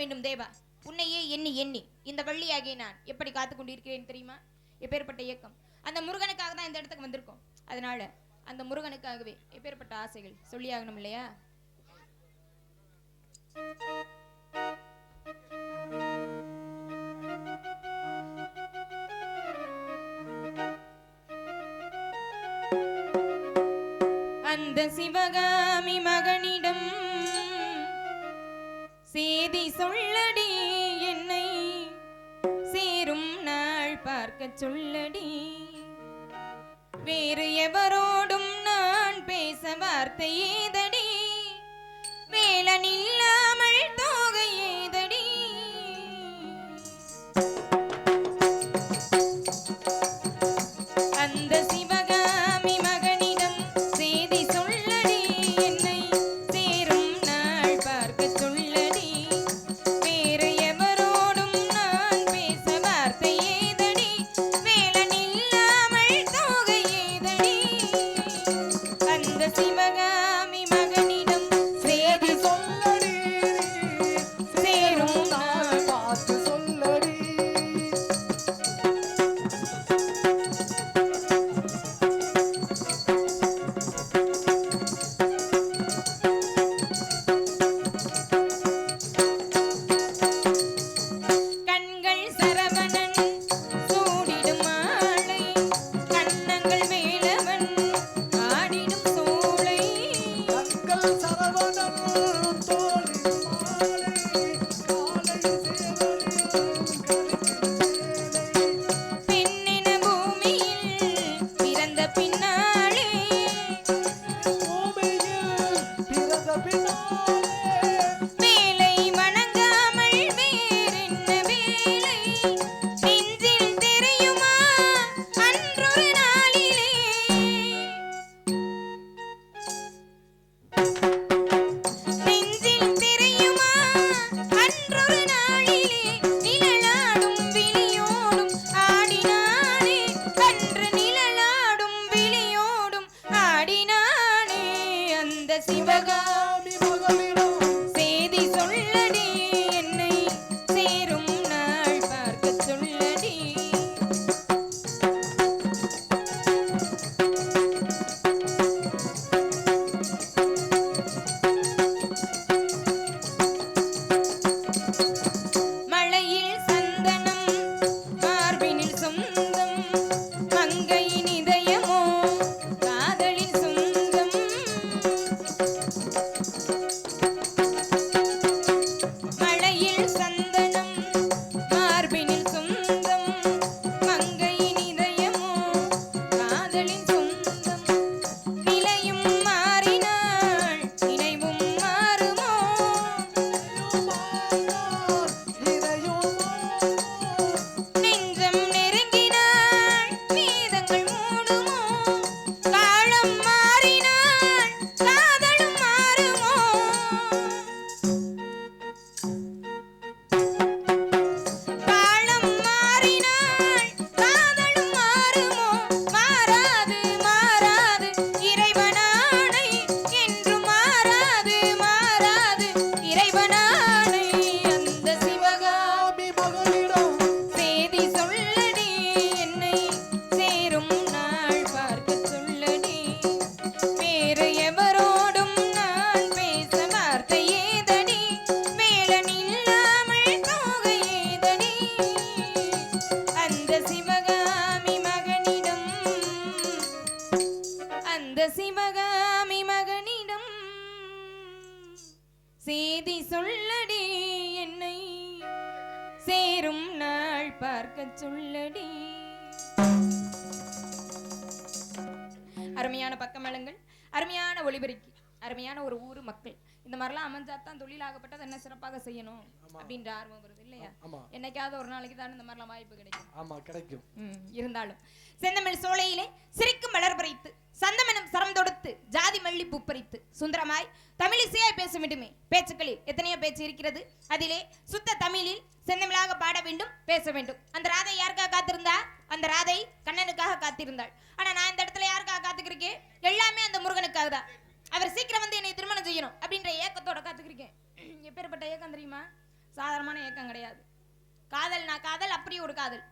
வேண்டும் தேவா. உன்னையே எண்ணி எண்ணி. இந்த வள்ளியாகிய நான் எப்படி காத்து கொண்டிருக்கிறேன் தெரியுமா? எப்பேற்பட்ட இயக்கம். அந்த முருகனுக்காக தான் இந்த இடத்துக்கு வந்திருக்கோம். அதனால அந்த முருகனுக்காகவே எப்பேற்பட்ட ஆசைகள் சொல்லியாகணும் இல்லையா? அந்த சிவகாமி மகனி சேதி சொல்லடி என்னை. சீரும் நாள் பார்க்க சொல்லடி. வேறு எவரோடும் நான் பேச வார்த்தை ஏத ஊர் மக்கள். இந்த மாதிரிலாம் அமைஞ்சா தான் தொழிலாகப்பட்டது என்ன சிறப்பாக செய்யணும் அப்படின்ற ஆர்வம் வருது இல்லையா? என்னைக்காவது ஒரு நாளைக்கு தான் இந்த மாதிரிலாம் வாய்ப்பு கிடைக்கும். ஆமா கிடைக்கும். இருந்தாலும். செந்தமிழ் சோலையிலே சிரிக்கும் மலர் பறித்து சந்தமனம் சரம் தொடுத்து ஜாதி மல்லி பூப்பறித்து சுந்தரமாய் தமிழிசையாய் பேச விடுமே பேச்சுக்களில் எத்தனையோ பேச்சு இருக்கிறது. அதிலே சுத்த தமிழில் செந்தமிழாக பாட வேண்டும் பேச வேண்டும். அந்த ராதை யாருக்காக காத்திருந்தா? அந்த ராதை கண்ணனுக்காக காத்திருந்தாள். ஆனா நான் இந்த இடத்துல யாருக்காக காத்துக்கிறேன் எல்லாமே அந்த முருகனுக்காக தான். அவர் சீக்கிரம் வந்து என்னை திருமணம் செய்யணும் அப்படின்ற ஏக்கத்தோட காத்துக்கிருக்கேன். எப்பேற்பட்ட ஏக்கம் தெரியுமா? சாதாரணமான ஏக்கம் கிடையாது. காதல் நான் காதல் அப்படி ஒரு காதல்.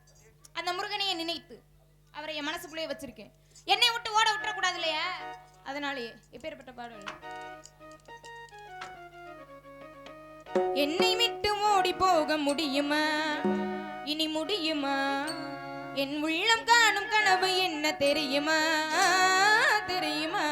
அந்த முருகனையை நினைத்து அவரை என் மனசுக்குள்ளேயே வச்சிருக்கேன். என்னை விட்டு ஓட விட்டுறக்கூடாது இல்லையா? அதனாலேயே எப்பேற்பட்ட பாடல்? என்னை விட்டு ஓடி போக முடியுமா? இனி முடியுமா? என் உள்ளம் காணும் கனவு என்ன தெரியுமா? தெரியுமா?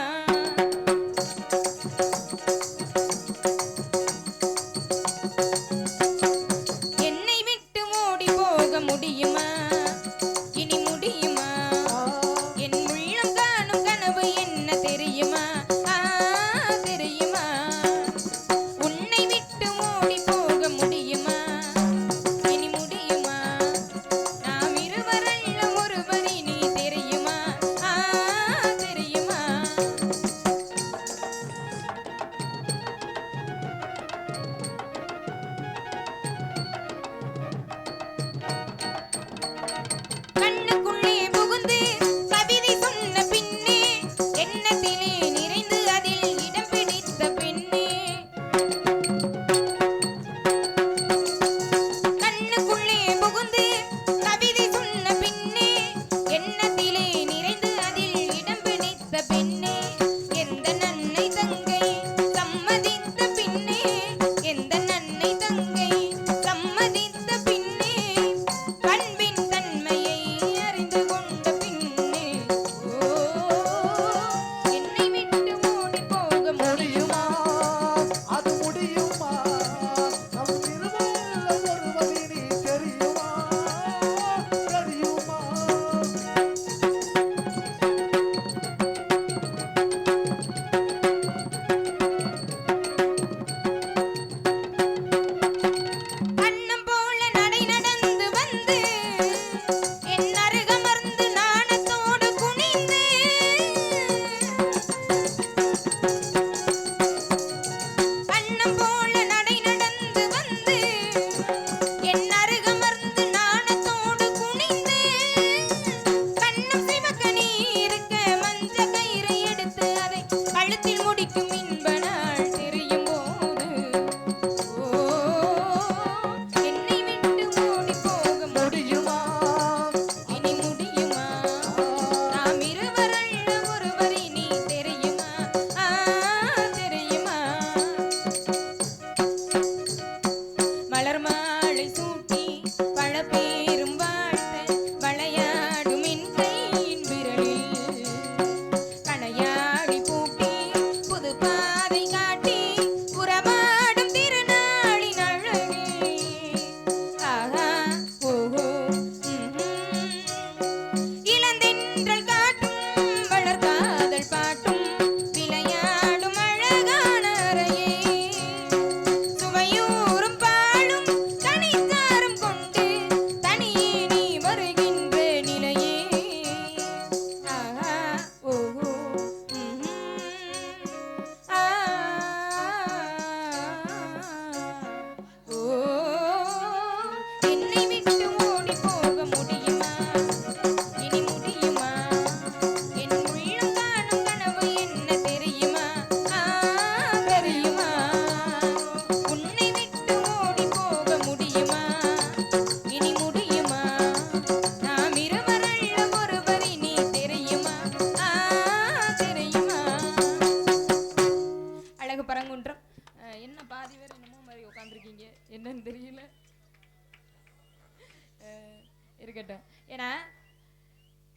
இருக்கட்டும் ஏன்னா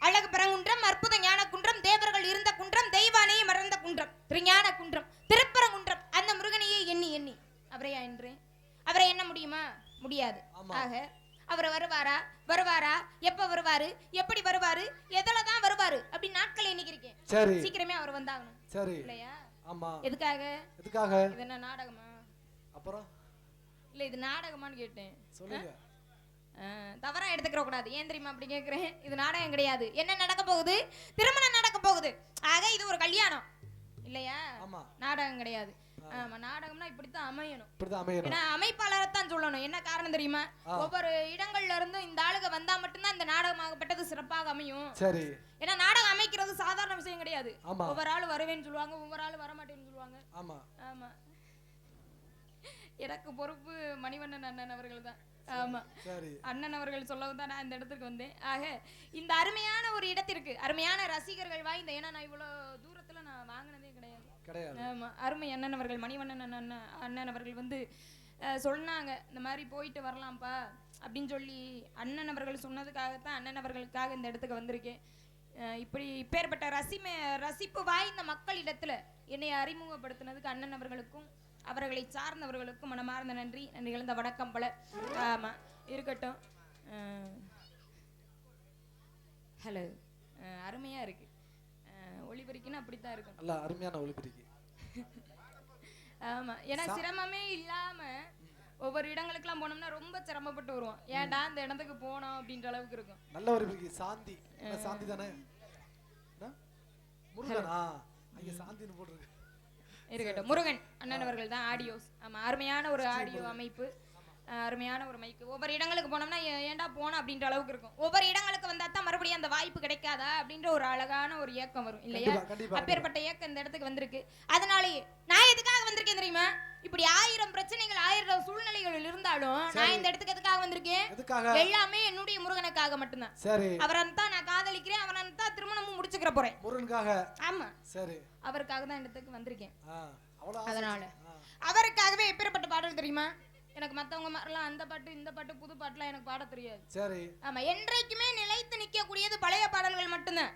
அழகு பரங்குன்றம் அற்புத ஞான குன்றம் தேவர்கள் இருந்த குன்றம் தெய்வானையே மறந்த குன்றம் திருஞான குன்றம் திருப்பரங்குன்றம் அந்த முருகனையே எண்ணி எண்ணி. அவரையா என்றேன் அவரை எண்ண முடியுமா? முடியாது. ஆக அவர் வருவாரா? வருவாரா? எப்ப வருவாரு? எப்படி வருவாரு? எதுல தான் வருவாரு? அப்படி நாட்கள் எண்ணிக்கிறேன் சரி. சீக்கிரமே அவர் வந்தாகணும். சரி. இல்லையா? ஆமா. எதுக்காக? எதுக்காக? இது என்ன நாடகமா? அப்புறம்? இல்ல இது நாடகமான்னு கேட்டேன். சொல்லுங்க. அஹ், தவறா எடுத்துக்கிற கூடாது. ஏன் தெரியுமா அப்படி கேட்குறேன் இது நாடகம் கிடையாது. என்ன நடக்க போகுது? திருமணம் நடக்க போகுது. ஆக இது ஒரு கல்யாணம். இல்லையா? நாடகம் கிடையாது. ஆமா நாடகம்னா இப்படித்தான் அமையணும். ஏன்னா அமைப்பாளரை தான் சொல்லணும். என்ன காரணம் தெரியுமா? ஒவ்வொரு இடங்கள்ல இருந்தும் இந்த ஆளுக வந்தா மட்டும்தான் இந்த நாடகமாகப்பட்டது சிறப்பாக அமையும். சரி. ஏன்னா நாடகம் அமைக்கிறது சாதாரண விஷயம் கிடையாது. ஒவ்வொரு ஆள் வருவேன்னு சொல்லுவாங்க ஒவ்வொரு ஆள் வரமாட்டேன்னு சொல்லுவாங்க. ஆமா. ஆமா. எனக்கு பொறுப்பு மணிவண்ணன் அண்ணன் அவர்கள் தான் ஆமா. அண்ணன் அவர்கள் சொல்லவும் தான் நான் இந்த இடத்துக்கு வந்தேன். ஆக இந்த அருமையான ஒரு இடத்திற்கு அருமையான ரசிகர்கள் வாய்ந்த ஏன்னா நான் இவ்வளவு தூரத்துல நான் வாங்கினதே கிடையாது. கிடையாது. ஆமா. அருமை அண்ணன் அவர்கள் மணிவண்ணன் அண்ணன் அண்ணன் அவர்கள் வந்து அஹ், சொன்னாங்க இந்த மாதிரி போயிட்டு வரலாம்ப்பா அப்படின்னு சொல்லி அண்ணன் அவர்கள் சொன்னதுக்காகத்தான் அண்ணன் அவர்களுக்காக இந்த இடத்துக்கு வந்திருக்கேன். இப்படி இப்பேற்பட்ட ரசிமை ரசிப்பு வாய்ந்த மக்களிடத்துல என்னை அறிமுகப்படுத்தினதுக்கு அண்ணன் அவர்களுக்கும் அவர்களை சார்ந்தவர்களுக்கும் மனமார்ந்த நன்றி நிகழ்ந்த வணக்கம் பல ஆமா இருக்கட்டும். ஹலோ அருமையா இருக்கு. அஹ், ஒளிபரிக்குன்னு அப்படித்தான் இருக்கும். நல்ல அருமையான ஒளிபெருக்கி ஆமா ஏன்னா சிரமமே இல்லாம ஒவ்வொரு இடங்களுக்குலாம் போனோம்னா ரொம்ப சிரமப்பட்டு வருவோம். ஏன்டா இந்த இடத்துக்கு போனோம் அப்படின்ற அளவுக்கு இருக்கும். நல்ல ஒளிபெருக்கி சாந்தி. சாந்தி தானே? முருகனா? அங்க சாந்தின்னு போட்டிருக்கு. இருக்கட்டும். முருகன் அண்ணன் அவர்கள் தான் ஆடியோஸ் ஆமா அருமையான ஒரு ஆடியோ அமைப்பு. அருமையான ஒரு மைக்கு ஒவ்வொரு இடங்களுக்கு போனோம்னா ஏன்டா போனோம் அப்படின்ற அளவுக்கு இருக்கும். ஒவ்வொரு இடங்களுக்கு வந்தா தான் மறுபடியும் அந்த வாய்ப்பு கிடைக்காதா அப்படின்ற ஒரு அழகான ஒரு ஏக்கம் வரும் இல்லையா? அப்பேற்பட்ட ஏக்கம் இந்த இடத்துக்கு வந்திருக்கு. அதனாலேயே நான் எதுக்காக வந்திருக்கேன் தெரியுமா? இப்படி ஆயிரம் பிரச்சனைகள் ஆயிரம் சூழ்நிலைகள் இருந்தாலும் நான் இந்த இடத்துக்கு எதுக்காக வந்திருக்கேன்? எல்லாமே என்னுடைய முருகனுக்காக மட்டும்தான். சரி. அவரை தான் நான் காதலிக்கிறேன் அவரை தான் திருமணமும் முடிச்சுக்கிற போறேன். முருகனுக்காக? ஆமா. சரி. அவருக்காக தான் இடத்துக்கு வந்திருக்கேன். அதனால. அவருக்காகவே எப்பேற்பட்ட பாடல் தெரியுமா? எனக்கு மத்தவங்க மாதிரிலாம் அந்த பாட்டு இந்த பாட்டு புது பாட்டுலாம் எனக்கு பாட தெரியாது. சரி. ஆமா என்றைக்குமே நிலைத்து நிக்கக்கூடியது பழைய பாடல்கள் மட்டும்தான்.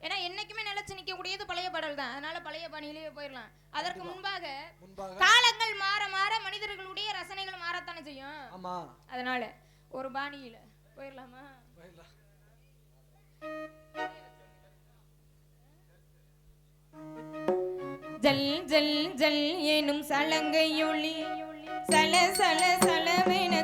ஏன்னா என்னைக்குமே நிலைச்சு நிக்கக்கூடியது பழைய பாடல் தான் அதனால பழைய பாணியிலேயே போயிடலாம். அதற்கு முன்பாக முன்பாக காலங்கள் மாற மாற மனிதர்களுடைய ரசனைகள் மாறத்தானே செய்யும். ஆமா. அதனால ஒரு பாணியில போயிடலாமா? போயிடலாம். ஜல் ஜல் ஜல் எனும் சலங்கையொளி சல சல சலவென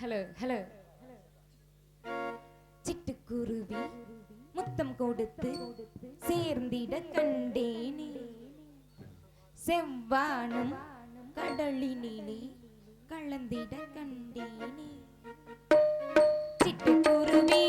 ஹலோ ஹலோ சிட்டுக்குருவி முத்தம் கொடுத்து சேர்ந்திட கண்டேனே. செவ்வானும் கடலினிலே கலந்திட கண்டேனே. சிட்டுக்குருவி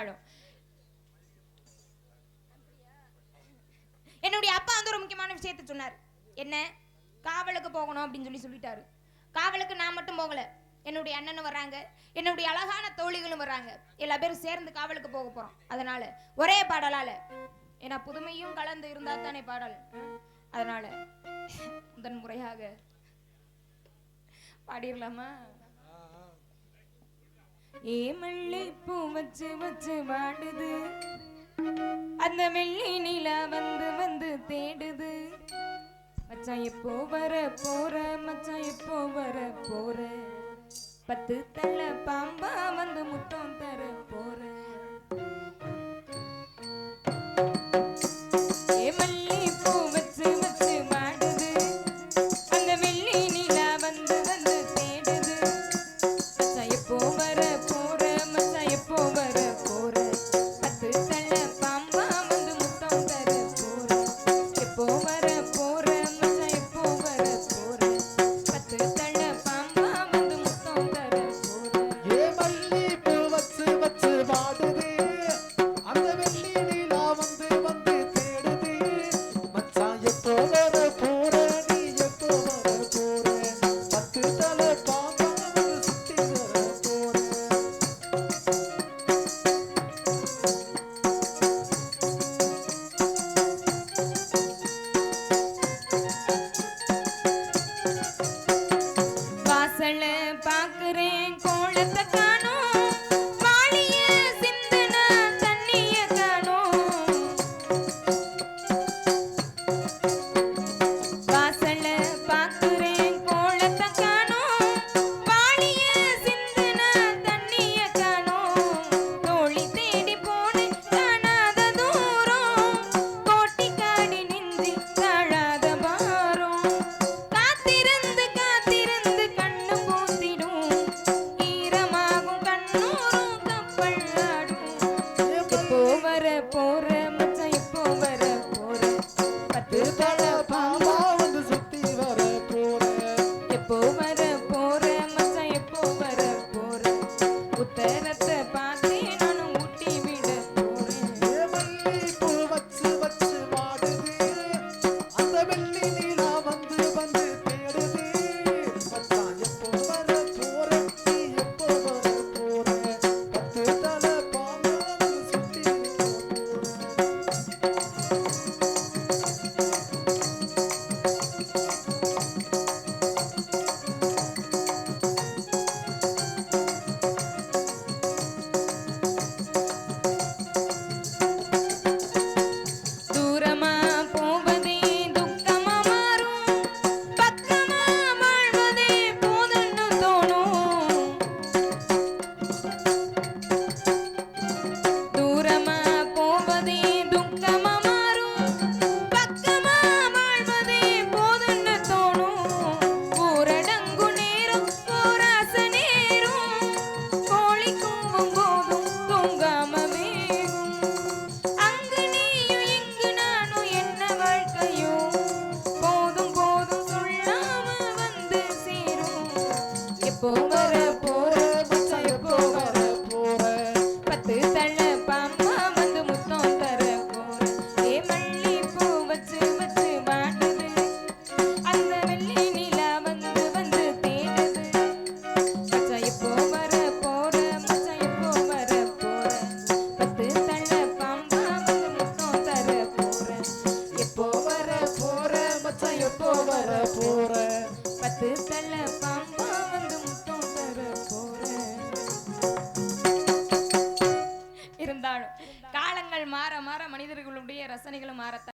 கொண்டாடும் என்னுடைய அப்பா வந்து ஒரு முக்கியமான விஷயத்த சொன்னார். என்ன? காவலுக்கு போகணும் அப்படின்னு சொல்லி சொல்லிட்டாரு. காவலுக்கு நான் மட்டும் போகல. என்னுடைய அண்ணனும் வர்றாங்க. என்னுடைய அழகான தோழிகளும் வர்றாங்க. எல்லா பேரும் சேர்ந்து காவலுக்கு போக போறோம். அதனால ஒரே பாடலால. ஏன்னா புதுமையும் கலந்து இருந்தா தானே பாடல். அதனால முதன்முறையாக பாடிடலாமா? ஏ மல்லி பூ வச்சு வச்சு வாடுது. அந்த வெள்ளி நிலா வந்து வந்து தேடுது. மச்சான் எப்போ வர போற மச்சான் எப்போ வர போற? பத்து தலை பாம்பா வந்து முத்தம் தர போற. ring.